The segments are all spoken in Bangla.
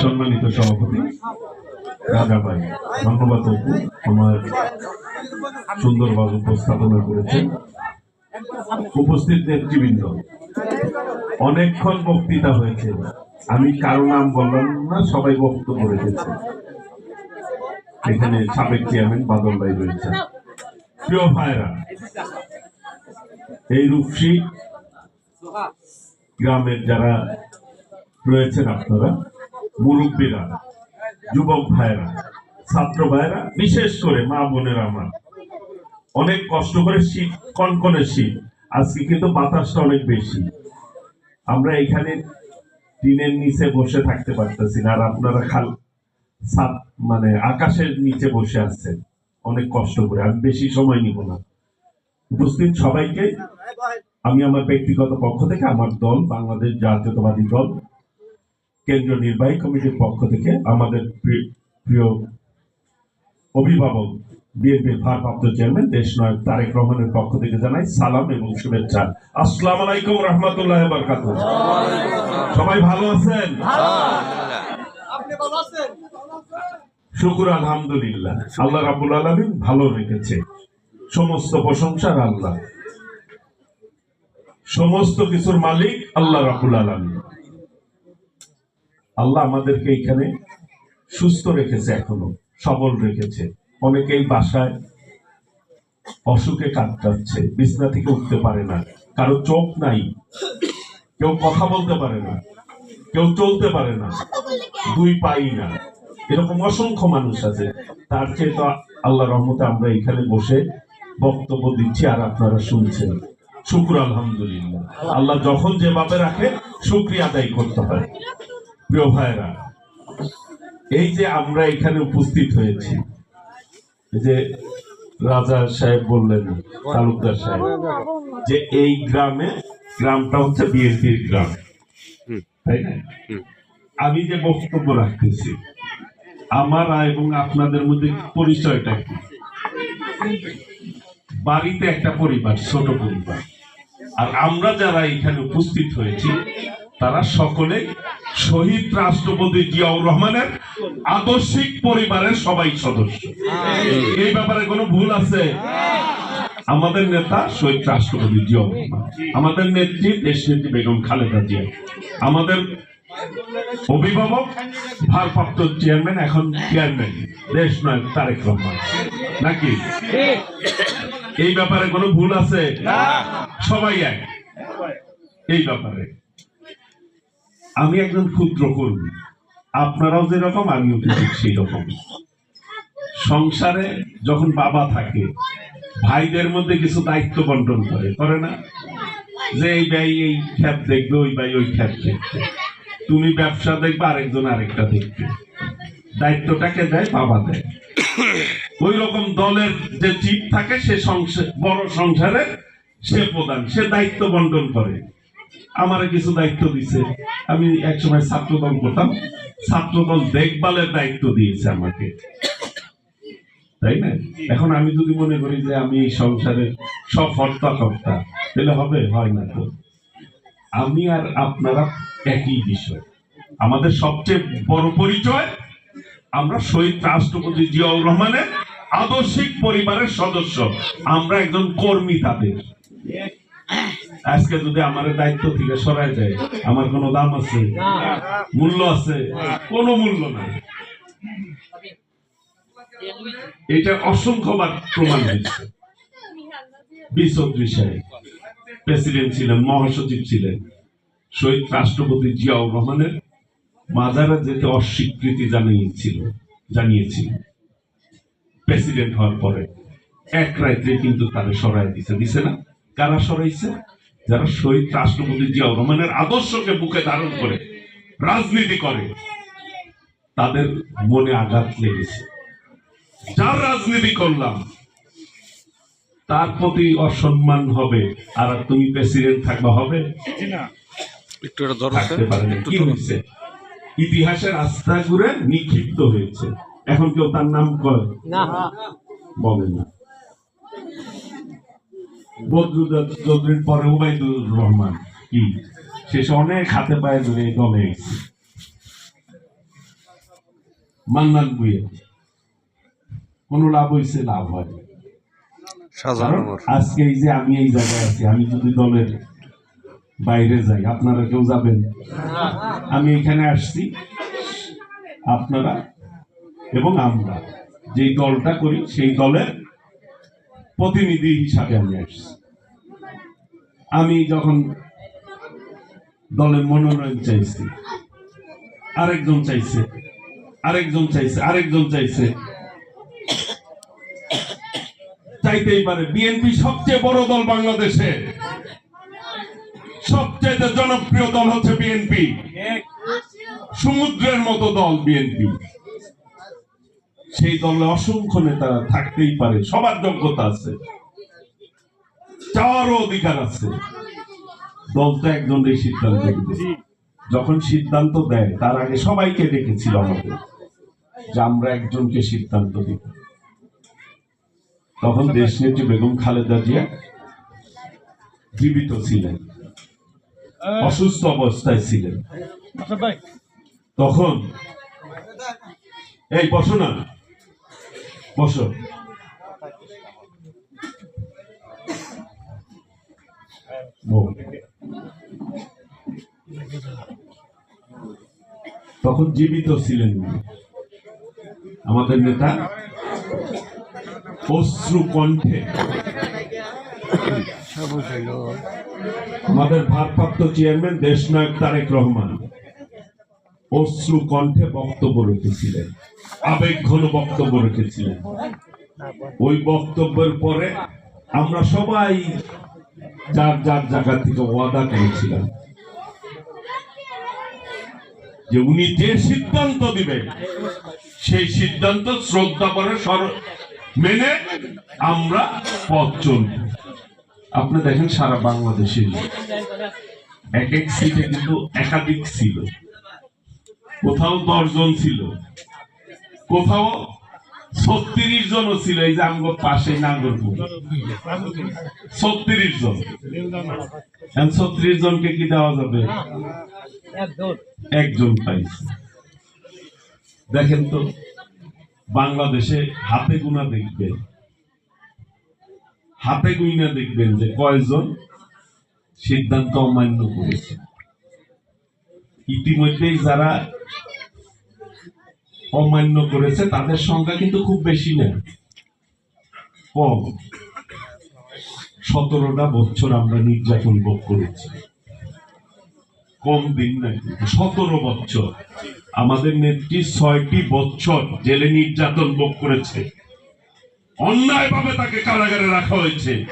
সম্মানিত সভাপতি, রাজা ভাই, ধন্যবাদ আমার সুন্দরভাবে উপস্থাপনা করেছেন। উপস্থিত নেতৃবৃন্দ, অনেকক্ষণ বক্তৃতা হয়েছে। আমি কারও নাম বললাম না, সবাই বক্তব্য রেখেছে। এখানে সাবেক চেয়ারম্যান বাদল ভাই রয়েছে প্রিয় ভাইরা এই রূপসী গ্রামের যারা রয়েছেন আপনারা, মুরব্বীরা, যুবক ভাইরা ছাত্র ভাইরা বিশেষ করে মা বোনেরা আমার, অনেক কষ্ট করে শীত, কনকনে শীত, আজকে কিন্তু বাতাসটা অনেক বেশি। আমরা এখানে টিনের নিচে বসে থাকতে পারতেছি না, আর আপনারা খাল, ছাদ মানে আকাশের নিচে বসে আছেন, অনেক কষ্ট করে আমি বেশি সময় নিব না। উপস্থিত সবাইকে আমি আমার ব্যক্তিগত পক্ষ থেকে আমার দল বাংলাদেশ জাতীয়তাবাদী দল কেন্দ্রীয় নির্বাহী কমিটির পক্ষ থেকে আমাদের প্রি- প্রিয় অভিভাবক বিএনপির ভারপ্রাপ্ত চেয়ারম্যান দেশ নয় তারেক রহমানের পক্ষ থেকে জানাই সালাম এবং শুভেচ্ছা। আসসালামু আলাইকুম রহমতুল্লাহ বরকাত সবাই ভালো আছেন? আপনি ভালো আছেন? শুকুর আলহামদুলিল্লাহ। আল্লাহ রাবুল আলমিন ভালো রেখেছে। সমস্ত প্রশংসার আল্লাহ। সমস্ত কিছুর মালিক আল্লাহ রাবুল আলমিন। আল্লাহ আমাদেরকে এখানে সুস্থ রেখেছে এখনও, সবল রেখেছে। অনেকেই বাসায় অসুখে কাটাচ্ছে বিছনা থেকে উঠতে পারে না, কারও চোখ নাই, কেউ কথা বলতে পারে না, কেউ চলতে পারে না, দুই পাই না। এরকম অসংখ্য মানুষ আছে, তার চেয়ে তো আল্লাহ রহমতে আমরা এখানে বসে বক্তব্য দিচ্ছি আর আপনারা শুনছেন। শুক্র আলহামদুলিল্লাহ। আল্লাহ যখন যে যেভাবে রাখে শুক্রিয়া আদায় করতে হয়। প্রিয় ভাইরা এই যে আমরা এখানে উপস্থিত হয়েছি যে রাজা সাহেব বললেন তালুকদার সাহেব যে এই গ্রামে গ্রামটা হচ্ছে বিএনপির গ্রাম। তাই না? আমি যে বক্তব্য রাখতেছি আমার এবং আপনাদের মধ্যে পরিচয়টা কি? বাড়িতে একটা পরিবার ছোট পরিবার। আর আমরা যারা এখানে উপস্থিত হয়েছি তারা সকলে শহীদ রাষ্ট্রপতি জিয়াউর রহমানের আদর্শিক পরিবারের সবাই সদস্য। এই ব্যাপারে কোনো ভুল আছে? আমাদের নেতা শহীদ রাষ্ট্রপতি জিয়াউর রহমান আমাদের নেত্রী দেশ নেত্রী বেগম খালেদা জিয়া আমাদের অভিভাবক ভারপ্রাপ্ত চেয়ারম্যান এখন চেয়ারম্যান দেশ নয় তারেক রহমান। নাকি? এই ব্যাপারে কোনো ভুল আছে? সবাই এক। এই ব্যাপারে। আমি একজন ক্ষুদ্র কর্মী। আপনারাও যেরকম আমিও কিন্তু সেই রকম সংসারে যখন বাবা থাকে ভাইদের মধ্যে কিছু দায়িত্ব বন্টন করে করে না? যে এই ভাই এই খ্যাত দেখবে ওই ভাই ওই খ্যাত দেখবে। তুমি ব্যবসা দেখবে আরেকজন আরেকটা দেখবে। দায়িত্বটাকে দেয় বাবা দেয়। ওই রকম দলের যে চিপ থাকে, সে সংসার, বড় সংসারে সে প্রধান, সে দায়িত্ব বন্টন করে। আমারে কিছু দায়িত্ব দিছে। আমি একসময় ছাত্র দল করতাম। ছাত্র দল দেখভালের দায়িত্ব দিয়েছে আমাকে। তাই না? এখন আমি যদি মনে করি যে আমি এই সংসারের সব হর্তা কর্তা তাহলে হবে, হয় না তো? আমি আর আপনারা একই বিষয়। আমাদের সবচেয়ে বড় পরিচয়, আমরা শহীদ রাষ্ট্রপতি জিয়াউর রহমানের আদর্শিক পরিবারের সদস্য। আমরা একজন কর্মী তাদের। আজকে যদি আমার দায়িত্ব থেকে সরাই যায়, আমার কোনো দাম আছে? মূল্য আছে? কোনো মূল্য নাই। এটা অসংখ্যবার প্রমাণ হয়েছে। বি চৌধুরী সাহেব প্রেসিডেন্ট ছিলেন, মহাসচিব ছিলেন, শহীদ রাষ্ট্রপতি জিয়াউর রহমানের মাজারা যেতে অস্বীকৃতি জানিয়েছিল জানিয়েছিল। প্রেসিডেন্ট হওয়ার পরে এক রাত্রে কিন্তু তারা সরাই দিছে দিছে না। কারা সরাইছে? যারা শহীদ রাষ্ট্রপতি জিয়াউর রহমানের আদর্শকে বুকে ধারণ করে রাজনীতি করে তাদের মনে আঘাত লেগেছে। যার রাজনীতি করলাম তার প্রতি অসম্মান হবে আর তুমি প্রেসিডেন্ট থাকবা হবে? একটু ইতিহাসের আস্থা ঘুরে নিক্ষিপ্ত হয়েছে। এখন কেউ তার নাম কয় না। বলে না। বদরুদ্দৌলা চৌধুরীর পরে উবাইদুর রহমান কি? শেষে অনেক হাতে পায়ে ধরে দলে মান্নান বুয়ে। কোনো লাভ হয়েছে লাভ হয় সাজানো আজকে এই যে আমি এই জায়গায় আছি আমি যদি দলের বাইরে যাই আপনারা কেউ যাবেন? আমি এখানে আসছি। আপনারা এবং আমরা যেই দলটা করি সেই দলের প্রতিনিধি হিসাবে আমি আসছি। আমি যখন দলের মনোনয়ন চাইছি আরেকজন চাইছে আরেকজন চাইছে আরেকজন চাইছে চাইতেই পারে বিএনপি সবচেয়ে বড় দল বাংলাদেশে। সবচেয়ে জনপ্রিয় দল হচ্ছে বিএনপি। সমুদ্রের মতো দল বিএনপি। সেই দলে অসংখ্য নেতারা থাকতেই পারে সবার যোগ্যতা আছে। চাওয়ারও অধিকার আছে। দল তো একজনের সিদ্ধান্ত যখন সিদ্ধান্ত দেয় তার আগে সবাইকে ডেকেছিল আমাদের যে আমরা একজনকে সিদ্ধান্ত দিব। তখন দেশ নেত্রী বেগম খালেদা জিয়া জীবিত ছিলেন। অসুস্থ অবস্থায় ছিলেন। তখন এই বসো না। বসো। তখন জীবিত ছিলেন। আমাদের নেতা অশ্রু কণ্ঠে। আমাদের ভারপ্রাপ্ত চেয়ারম্যান দেশনায়ক তারেক রহমান। অশ্রু কণ্ঠে বক্তব্য রেখেছিলেন, আবেগ ঘন বক্তব্য রেখেছিলেন। ওই বক্তব্যের পরে আমরা সবাই যার যার জায়গা থেকে ওয়াদা করেছিলাম যে উনি যে সিদ্ধান্ত দিবেন, সেই সিদ্ধান্ত শ্রদ্ধা করে মেনে আমরা পথ চলব। আপনি দেখেন সারা বাংলাদেশে এক এক সিটে কিন্তু একাধিক ছিল কোথাও দশজন ছিল। কোথাও ছত্রিশ জনও ছিল, এই যে আমগো পাশে নাগরপুর। ছত্রিশ জন। ছত্রিশ জনকে কি দেওয়া যাবে? একজন পাইছে। দেখেন তো, বাংলাদেশে হাতে গুনা দেখবেন। হাতে গুইনা দেখবেন যে কয়জন সিদ্ধান্ত অমান্য করেছে। ইতিমধ্যেই যারা অমান্য করেছে, তাদের সংখ্যা কিন্তু খুব বেশি না। কম। সতেরোটা বছর আমরা নির্যাতন ভোগ করেছি। কম দিন না সতেরো বছর। আমাদের নেত্রী ছয়টি বছর জেলে নির্যাতন ভোগ করেছে। অন্যায়ভাবে তাকে কারাগারে রাখা হয়েছে।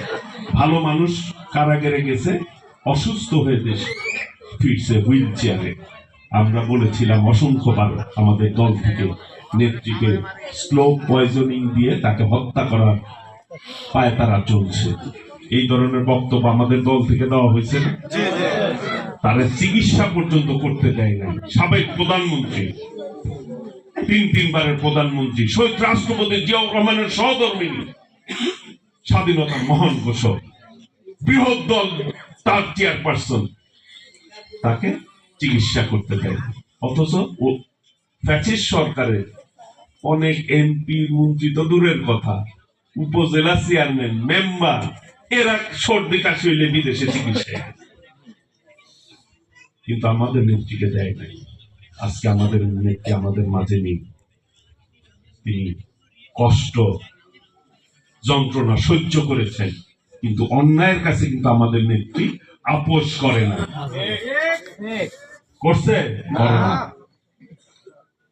ভালো মানুষ কারাগারে গেছে, অসুস্থ হয়ে দেশ ফিরছে হুইল চেয়ারে। আমরা বলেছিলাম অসংখ্যবার আমাদের দল থেকে নেত্রীকে স্লো পয়জনিং দিয়ে তাকে হত্যা করার পায় তারা চলছে। এই ধরনের বক্তব্য আমাদের দল থেকে দেওয়া হয়েছে না? তারা চিকিৎসা পর্যন্ত করতে দেয় না সাবেক প্রধানমন্ত্রী তিন তিনবারের প্রধানমন্ত্রী শহীদ রাষ্ট্রপতি জিয়াউর রহমানের সহধর্মিনী স্বাধীনতার মহান ঘোষক বৃহৎ দল তার চেয়ারপারসন তাকে চিকিৎসা করতে দেয়। অথচ ও ফ্যাসিস্ট সরকারের অনেক এমপি, মন্ত্রী তো দূরের কথা। উপজেলা চেয়ারম্যান, মেম্বার, এরা সর্দি কাশি হইলে বিদেশে চিকিৎসায় কিন্তু আমাদের নেত্রীকে দেয় নাই। আজকে আমাদের নেত্রী আমাদের মাঝে নেই। তিনি কষ্ট, যন্ত্রণা সহ্য করেছেন। কিন্তু অন্যায়ের কাছে কিন্তু আমাদের নেত্রী আপোষ করে না। করছে?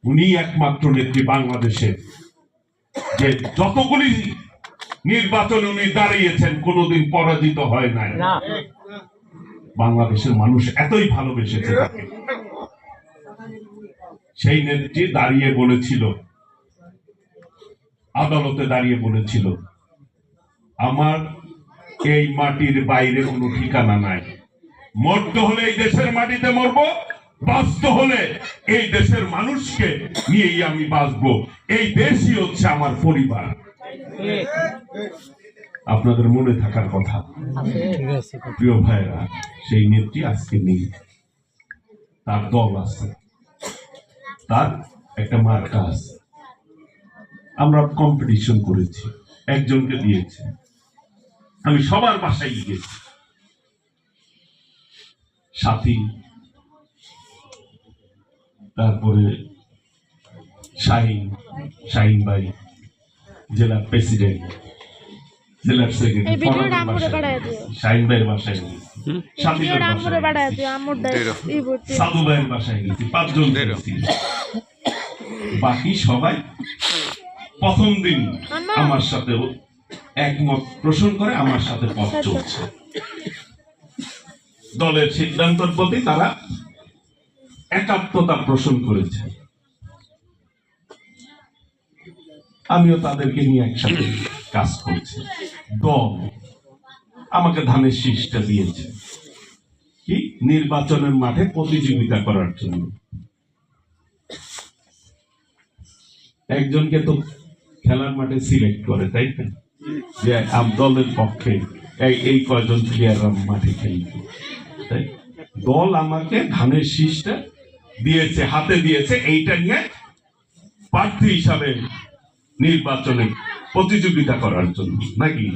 উনি একমাত্র নেত্রী বাংলাদেশে। যে যতগুলি নির্বাচনে উনি দাঁড়িয়েছেন কোনোদিন পরাজিত হয় নাই। বাংলাদেশের মানুষ এতই ভালোবেসেছে তাকে। সেই নেত্রী দাঁড়িয়ে বলেছিল আদালতে দাঁড়িয়ে বলেছিল আমার এই মাটির বাইরে কোনো ঠিকানা নাই। মরতে হলে এই দেশের মাটিতে মরবো। বাঁচতে হলে এই দেশের মানুষকে নিয়েই আমি বাঁচবো। এই দেশই হচ্ছে আমার পরিবার। আপনাদের মনে থাকার কথা। প্রিয় ভাইরা সেই নেত্রী আজকে নেই। তার দল আছে। তার একটা মার্কা আছে। আমরা কম্পিটিশন করেছি। একজনকে দিয়েছি। আমি সবার বাসায় গিয়েছি। সাথী তারপরে শাহিন শাহিন ভাই জেলার প্রেসিডেন্ট জেলার সেক্রেটারি শাহিন ভাইয়ের বাসায় গেছি। সাধু ভাইয়ের বাসায় পাঁচজন বাকি সবাই প্রথম দিন আমার সাথে একমত পোষণ করে আমার সাথে পথ চলছে। দলের সিদ্ধান্তের প্রতি তারা একাত্মতা পোষণ করেছে। আমিও তাদেরকে নিয়ে একসাথে কাজ করছি। দল আমাকে ধানের শীষটা দিয়েছে। কি? নির্বাচনের মাঠে প্রতিযোগিতা করার জন্য। একজনকে তো খেলার মাঠে সিলেক্ট করে, তাই না? যে দলের পক্ষে এই এই কয়জন প্লেয়ার মাঠে খেলবে, তাই? দল আমাকে ধানের শীষটা দিয়েছে হাতে দিয়েছে এইটা নিয়ে প্রার্থী হিসাবে নির্বাচনে প্রতিযোগিতা করার জন্য নাকি?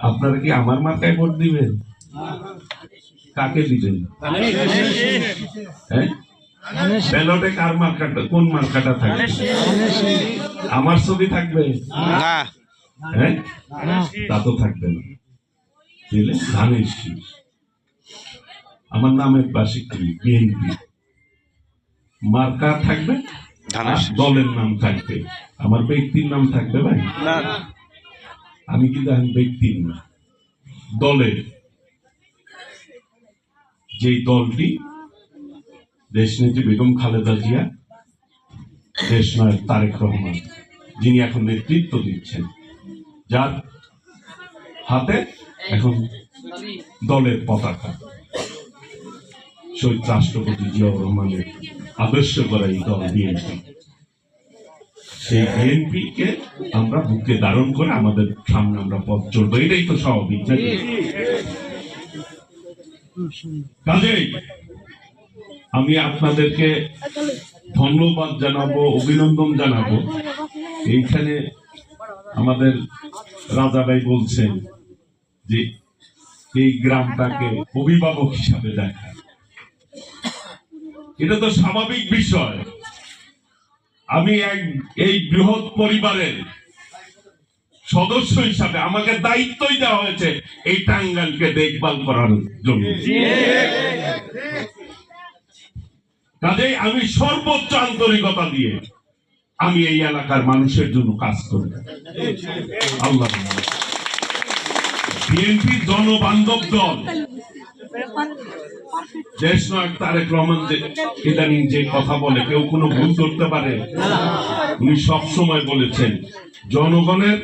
আপনারা কি আমার মাথায় ভোট দিবেন? কাকে দিবেন? হ্যাঁ? ব্যালটে কার মার্কাটা কোন মার্কাটা থাকবে? আমার ছবি থাকবে? হ্যাঁ? তা তো থাকবে না। ধানের শীষ। আমার নামের পাশে বিএনপি। মার্কা থাকবে আর দলের নাম থাকবে। আমার ব্যক্তির নাম থাকবে ভাই? না। আমি কিন্তু এখন ব্যক্তির না। দলের যেই দলটি দেশনেত্রী বেগম খালেদা জিয়া দেশ নায়ক তারেক রহমান যিনি এখন নেতৃত্ব দিচ্ছেন যার হাতে এখন দলের পতাকা। শহীদ রাষ্ট্রপতি জিয়াউর রহমানের আদর্শ করা এই দল বিএনপি। সেই বিএনপি কে আমরা বুকে ধারণ করে আমাদের সামনে আমরা পথ চলবো। এটাই তো স্বাভাবিক কাজেই আমি আপনাদেরকে ধন্যবাদ জানাব, অভিনন্দন জানাব। এইখানে আমাদের রাজা ভাই বলছেন যে এই গ্রামটাকে অভিভাবক হিসাবে দেখা। এটা তো স্বাভাবিক বিষয়। আমি এক এই বৃহৎ পরিবারের সদস্য হিসাবে আমাকে দায়িত্বই দেওয়া হয়েছে এই টাঙ্গালকে দেখভাল করার জন্য। কাজেই আমি সর্বোচ্চ আন্তরিকতা দিয়ে আমি এই এলাকার মানুষের জন্য কাজ করি। আল্লাহ। বিএনপি জনবান্ধব দল দেশ নায়ক তারেক রহমান যে ইদানিং যে কথা বলে কেউ কোনো ভুল করতে পারে? উনি সব সময় বলেছেন জনগণের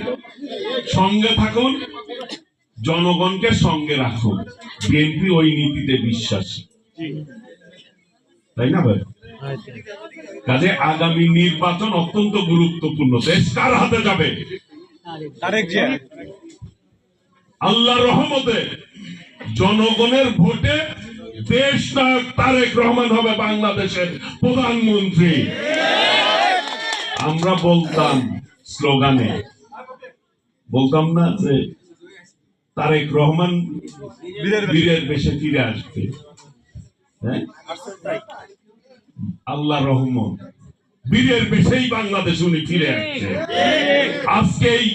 সঙ্গে থাকুন জনগণকে সঙ্গে রাখুন। বিএনপি ওই নীতিতে বিশ্বাসী। তাই না ভাই? কাজে আগামী নির্বাচন অত্যন্ত গুরুত্বপূর্ণ। দেশ কার হাতে যাবে? আল্লাহ রহমতে। জনগণের ভোটে দেশ তারেক রহমান হবে বাংলাদেশের প্রধানমন্ত্রী। আমরা বলতাম স্লোগানে বলতাম না যে তারেক রহমান বীরের বীরের বেশে ফিরে আসবে। হ্যাঁ? আল্লাহ রহমান বীরের বেশেই বাংলাদেশ উনি ফিরে আসছে। আজকেই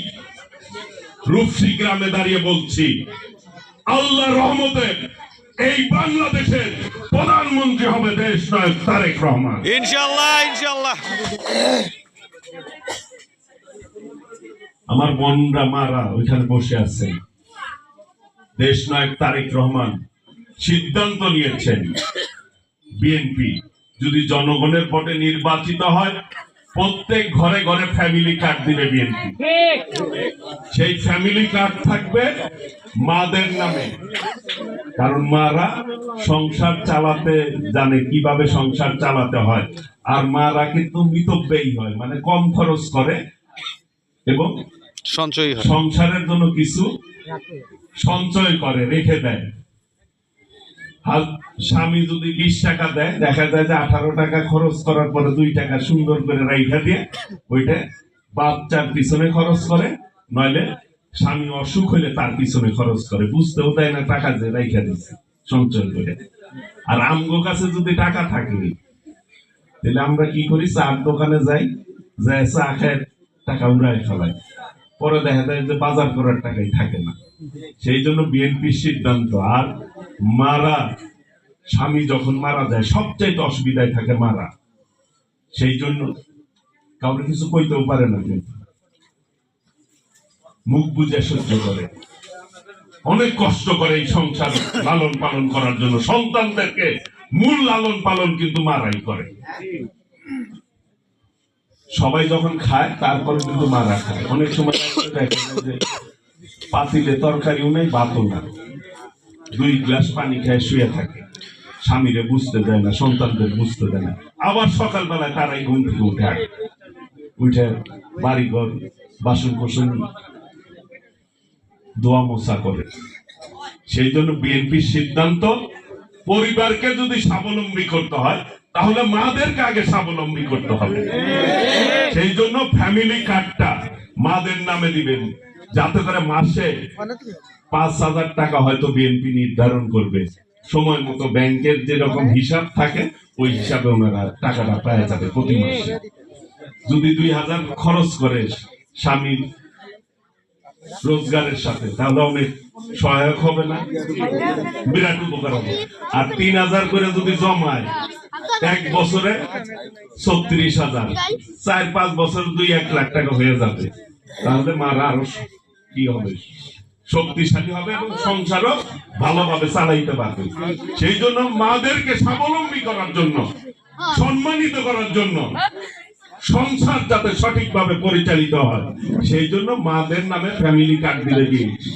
রূপসী গ্রামে দাঁড়িয়ে বলছি আল্লাহ রহমতের এই বাংলাদেশের প্রধানমন্ত্রী হবে দেশ নায়ক তারেক রহমান। ইনশাল্লাহ ইনশাল্লাহ আমার বোনরা মারা ওইখানে বসে আছে। দেশ নায়ক তারেক রহমান সিদ্ধান্ত নিয়েছেন বিএনপি যদি জনগণের ভোটে নির্বাচিত হয় প্রত্যেক ঘরে ঘরে ফ্যামিলি কার্ড দিবে বিএনপি। সেই ফ্যামিলি কার্ড থাকবে মাদের নামে। কারণ মারা সংসার চালাতে জানে কীভাবে সংসার চালাতে হয়। আর মারা কিন্তু মিতব্যয়ী হয় মানে কম খরচ করে এবং সঞ্চয়ী হয়। সংসারের জন্য কিছু সঞ্চয় করে রেখে দেয়। স্বামী যদি বিশ টাকা দেয়, দেখা যায় যে আঠারো টাকা খরচ করার পরে দুই টাকা সুন্দর করে রাইখা দিয়ে ওইটা বাচ্চার পিছনে খরচ করে, নইলে স্বামী অসুখ হইলে তার পিছনে খরচ করে। বুঝতেও দেয় না টাকা যে রাইখা দিচ্ছে সঞ্চয় করে। আর আমগো কাছে যদি টাকা থাকে, তাহলে আমরা কি করি, চার দোকানে যাই যাই চা খায় টাকা উড়াই ফেলাই পরে দেখা যায় যে বাজার করার টাকাই থাকে না। সেই জন্য বিএনপির সিদ্ধান্ত, আর মারা, স্বামী যখন মারা যায়, সবচাইতে অসুবিধায় থাকে মারা। সেই জন্য কাউকে কিছু কইতেও পারে না কিন্তু মুখ বুঝে সহ্য করে। অনেক কষ্ট করে এই সংসার লালন পালন করার জন্য। সন্তানদেরকে মূল লালন পালন কিন্তু মারাই করে। সবাই যখন খায়, তারপরে কিন্তু মারা খায়। অনেক সময় পাতিলে তরকারিও নেই, ভাতও না। দুই গ্লাস পানি খায় শুয়ে থাকে। স্বামীরে বুঝতে দেয় না, সন্তানদের বুঝতে দেয় না। আবার সকালবেলায় তারাই ঘুম থেকে উঠে আসে। উঠে বাড়িঘর বাসন কোসন দোয়া মোছা করে। সেই জন্য বিএনপির সিদ্ধান্ত, পরিবারকে যদি স্বাবলম্বী করতে হয়, তাহলে মাদেরকে আগে স্বাবলম্বী করতে হবে। সেই জন্য ফ্যামিলি কার্ডটা মাদের নামে দিবেন। যাতে করে মাসে পাঁচ হাজার টাকা হয়তো বিএনপি নির্ধারণ করবে। সময় মতো ব্যাংকের যেরকম হিসাব থাকে, ওই হিসাবে ওনারা টাকাটা পাওয়া যাবে প্রতি মাসে। যদি দুই হাজার খরচ করে স্বামীর রোজগারের সাথে, তাহলে অনেক সহায়ক হবে না? বিরাট উপকার হবে। আর তিন হাজার করে যদি জমায়, এক বছরে ছত্রিশ হাজার। চার পাঁচ বছর দুই এক লাখ টাকা হয়ে যাবে। তাহলে মারা আরও কি হবে? শক্তিশালী হবে এবং সংসারও ভালোভাবে চালাইতে পারবে। সেই জন্য মাদেরকে স্বাবলম্বী করার জন্য, সম্মানিত করার জন্য সংসার যাতে সঠিকভাবে পরিচালিত হয়। সেই জন্য মাদের নামে ফ্যামিলি কার্ড দিলে দিয়েছি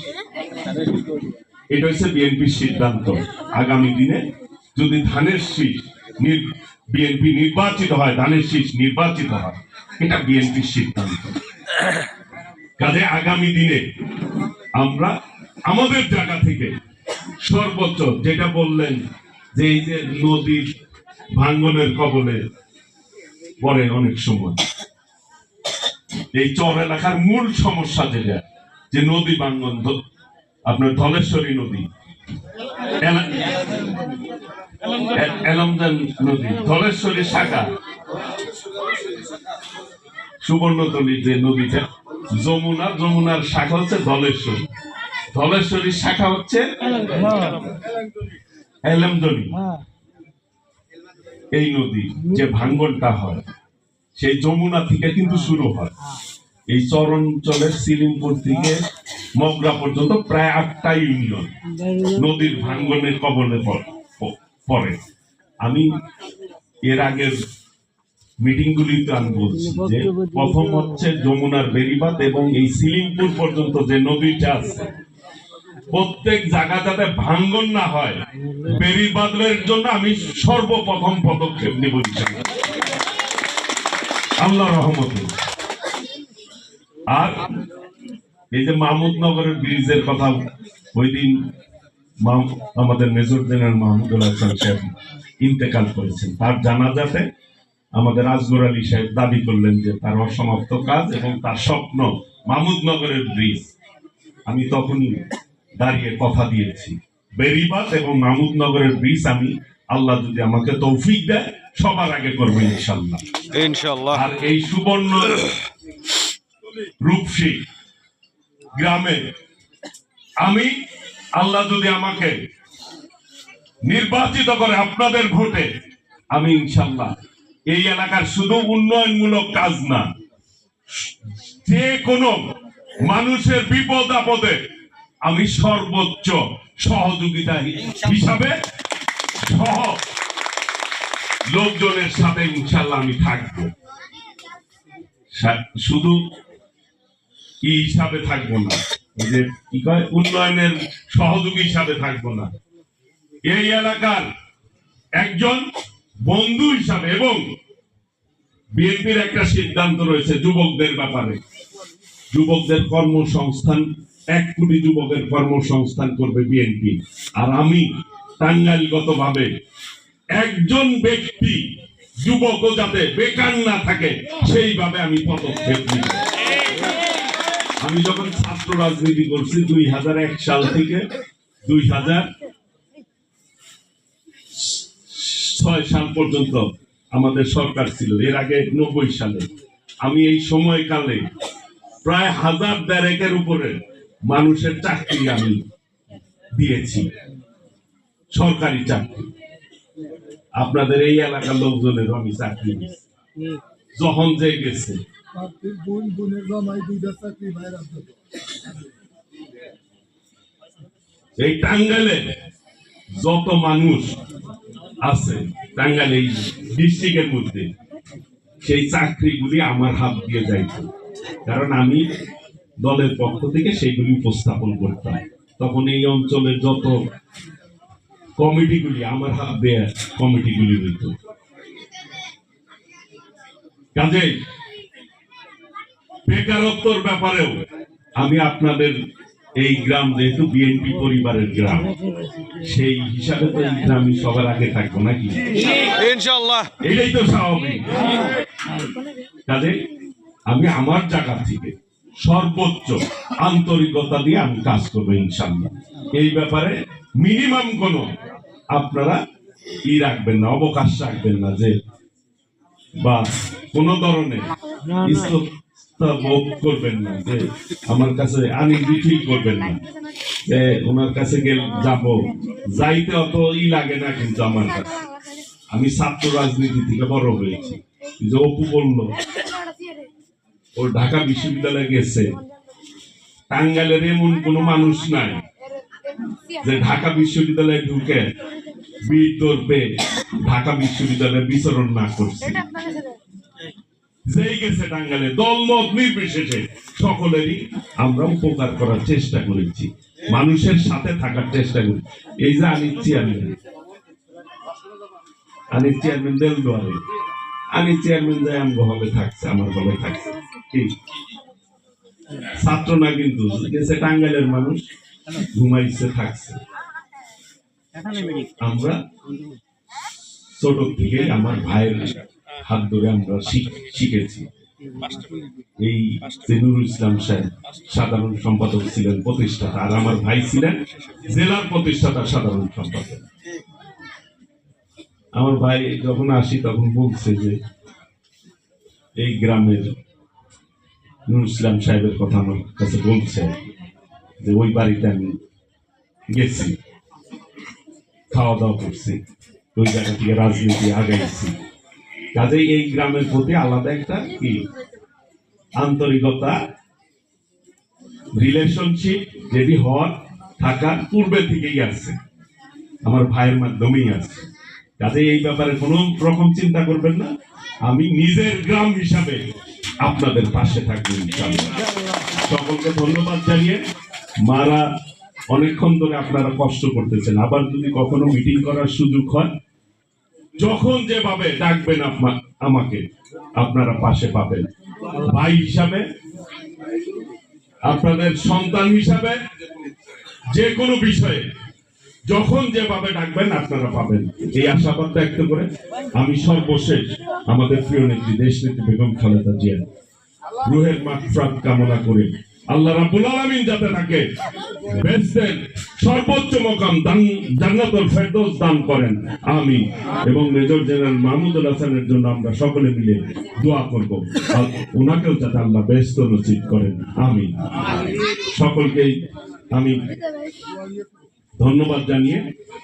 এটা হচ্ছে বিএনপির সিদ্ধান্ত। আগামী দিনে যদি ধানের শীষ বিএনপি নির্বাচিত হয়, ধানের শীষ নির্বাচিত হয়, এটা বিএনপির সিদ্ধান্ত। কাজে আগামী দিনে আমরা আমাদের জায়গা থেকে সর্বোচ্চ যেটা বললেন যে এই যে নদীর ভাঙ্গনের কবলে পরে অনেক সময়। এই চর এলাকার মূল সমস্যা যেটা, যে নদী ভাঙ্গন আপনার ধলেশ্বরী নদী নদী, ধলেশ্বরী শাখা, সুবর্ণতলী যে নদীটা যমুনা, যমুনার শাখা হচ্ছে ধলেশ্বরী। ধলেশ্বরীর শাখা হচ্ছে এই নদী যে ভাঙ্গনটা হয়, সেই যমুনা থেকে কিন্তু শুরু হয়। এই চরঞ্চলের সিলিমপুর থেকে মগরা পর্যন্ত প্রায় আটটা ইউনিয়ন নদীর ভাঙ্গনের কবলে পড়ে। আমি এর আগের মিটিং গুলিতে আমি বলছি যে প্রথম হচ্ছে যমুনার বেরিবাদ এবং এই সিলিমপুর পর্যন্ত যে নদীটা আছে প্রত্যেক জায়গা যাতে ভাঙ্গন না হয়। বেরিবাদের জন্য আমি সর্বপ্রথম পদক্ষেপ নিব আল্লাহ রহমতে। আর এই যে মাহমুদনগরের ব্রিজের কথা ওই দিন আমাদের মেজর জেনারেল মাহমুদুল হাসান সাহেব ইন্তেকাল করেছেন। তার জানাজাতে আমাদের আজগর আলী সাহেব দাবি করলেন যে তার অসমাপ্ত কাজ এবং তার স্বপ্ন মাহমুদনগরের ব্রিজ আমি তখনই দাঁড়িয়ে কথা দিয়েছি। বেরিবাদ এবং মাহমুদনগরের ব্রিজ আমি আল্লাহ যদি আমাকে তৌফিক দেয় সবার আগে করব ইনশাল্লাহ ইনশাল্লাহ আর এই সুবর্ণ রূপসী গ্রামে আমি আল্লাহ যদি আমাকে নির্বাচিত করে আপনাদের ভোটে আমি ইনশাল্লাহ এই এলাকার শুধু উন্নয়নমূলক কাজ না, যে কোনো মানুষের বিপদ আপদে আমি সর্বোচ্চ সহযোগিতা হিসাবে সহ লোকজনের সাথে ইনশাল্লাহ আমি থাকব। শুধু কি হিসাবে থাকব না যে কি কয়, উন্নয়নের সহযোগী হিসাবে থাকব না। এই এলাকার একজন বন্ধু হিসাবে এবং বিএনপির একটা সিদ্ধান্ত রয়েছে যুবকদের ব্যাপারে। যুবকদের কর্মসংস্থান, এক কোটি যুবকের কর্মসংস্থান করবে বিএনপি। আর আমি টাঙ্গাইলগত ভাবে একজন ব্যক্তি যুবকও যাতে বেকার না থাকে, সেইভাবে আমি পদক্ষেপ নিব। আমি যখন ছাত্র রাজনীতি করছি দুই হাজার এক সাল থেকে দুই হাজার হাজার ছয় সাল পর্যন্ত আমাদের সরকার ছিল, এর আগে নব্বই সালে। আমি এই সময়কালে প্রায় হাজার দেড়েকের উপরে মানুষের চাকরি আমি দিয়েছি, সরকারি চাকরি। আপনাদের এই এলাকার লোকজনের আমি চাকরি যখন যে গেছে। এই টাঙ্গাইলে যত মানুষ আছে টাঙ্গাইল এই ডিস্ট্রিক্টের মধ্যে, সেই চাকরিগুলি আমার হাত দিয়ে যাইত। কারণ আমি দলের পক্ষ থেকে সেইগুলি উপস্থাপন করতাম। তখন এই অঞ্চলের যত কমিটিগুলি, আমার হাত দিয়ে কমিটিগুলি হইত কাজেই বেকারত্বর ব্যাপারেও আমি আপনাদের এই গ্রাম যেহেতু বিএনপি পরিবারের গ্রাম সেই হিসাবে তো এই গ্রামই সবার আগে থাকব নাকি? ইনশাল্লাহ এটাই তো স্বাভাবিক। আমি আমার জায়গা থেকে সর্বোচ্চ আন্তরিকতা দিয়ে আমি কাজ করব ইনশাল্লাহ এই ব্যাপারে মিনিমাম কোন আপনারা ই রাখবেন না অবকাশ রাখবেন না যে বা কোন ধরনের বোধ করবেন না, যে আমার কাছে ফিল করবেন না, যে ওনার কাছে যাব। যাইতে অত ই লাগে না কিন্তু আমার কাছে। আমি ছাত্র রাজনীতি থেকে বড় হয়েছি। যে অপু বলল, ও ঢাকা বিশ্ববিদ্যালয়ে গেছে। টাঙ্গাইলের এমন কোনো মানুষ নাই যে ঢাকা বিশ্ববিদ্যালয়ে ঢুকে বিতর্পে ঢাকা বিশ্ববিদ্যালয়ে বিচরণ না করছে। যেই গেছে দলমত নির্বিশেষে। সকলেরই আমরা উপকার করার চেষ্টা করেছি। মানুষের সাথে থাকার চেষ্টা করি। এই যে আনিস চেয়ারম্যান আনিস চেয়ারম্যান দেল দুয়ারে আনিস চেয়ারম্যান যায় আমার হলে থাকছে আমার হলে থাকছে। কি? ছাত্র না কিন্তু গেছে টাঙ্গাইলের মানুষ ঘুমাইছে থাকছে। আমরা ছোট থেকে আমার ভাইয়ের হাত ধরে আমরা শিখেছি। এই ইসলাম সাহেব সাধারণ সম্পাদক ছিলেন, প্রতিষ্ঠাতা। আর আমার ভাই ছিলেন জেলার প্রতিষ্ঠাতা, সাধারণ সম্পাদক। আমার ভাই যখন আসি, তখন বলছে যে, এই গ্রামের নুরুল ইসলাম সাহেবের কথা আমার কাছে বলছে যে, ওই বাড়িতে আমি গেছি খাওয়া দাওয়া করছি, ওই জায়গা থেকে রাজনীতি আগাইছি। কাজেই এই গ্রামের প্রতি আলাদা একটা কি? আন্তরিকতা রিলেশনশিপ যেটি হওয়ার থাকার পূর্বে থেকেই আছে। আমার ভাইয়ের মাধ্যমেই আছে। কাজে এই ব্যাপারে কোনো রকম চিন্তা করবেন না। আমি নিজের গ্রাম হিসাবে আপনাদের পাশে থাকব সকলকে ধন্যবাদ জানিয়ে মারা অনেকক্ষণ ধরে আপনারা কষ্ট করতেছেন। আবার যদি কখনো মিটিং করার সুযোগ হয় যখন যেভাবে ডাকবেন আপনা- আমাকে, আপনারা পাশে পাবেন। ভাই হিসাবে, আপনাদের সন্তান হিসাবে যে কোনো বিষয়ে, যখন যেভাবে ডাকবেন আপনারা পাবেন। এই আশাবাদ ব্যক্ত করে, আমি সর্বশেষ আমাদের প্রিয় নেত্রী দেশ নেত্রী বেগম খালেদা জিয়া, রুহের মাকফরাত কামনা করে আল্লাহ রাব্বুল আলামিন যাতে তাকে বেহেশতের সর্বোচ্চ মকাম দান, জান্নাতুল ফেরদৌস দান করেন। আমি এবং মেজর জেনারেল মাহমুদুল হাসানের জন্য আমরা সকলে মিলে দোয়া করব। আর ওনাকেও যাতে আল্লাহ বেহেশত নসিব করেন। আমি সকলকেই আমি ধন্যবাদ জানিয়ে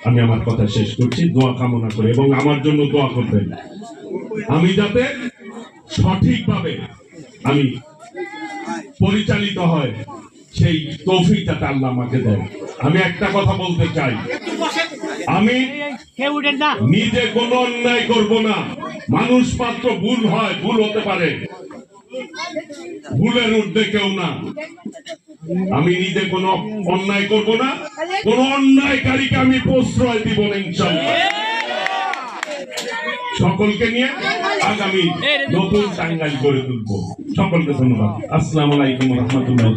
আমি আমার কথা শেষ করছি। দোয়া কামনা করে এবং আমার জন্য দোয়া করবেন। আমি যাতে সঠিকভাবে আমি পরিচালিত হয়। সেই তৌফিক যাতে আল্লাহ আমাকে দেয় আমি একটা কথা বলতে চাই। আমি নিজে কোনো অন্যায় করব না। মানুষ মাত্র ভুল হয়, ভুল হতে পারে। ভুলের ঊর্ধ্বে কেউ না। আমি নিজে কোনো অন্যায় করব না। কোন অন্যায়কারীকে আমি প্রশ্রয় দিব না ইনশাল্লাহ সকলকে নিয়ে আগামী নতুন টাঙ্গাইল গড়ে তুলবো। সকলকে ধন্যবাদ। আসসালামু আলাইকুম রহমতুল্লাহ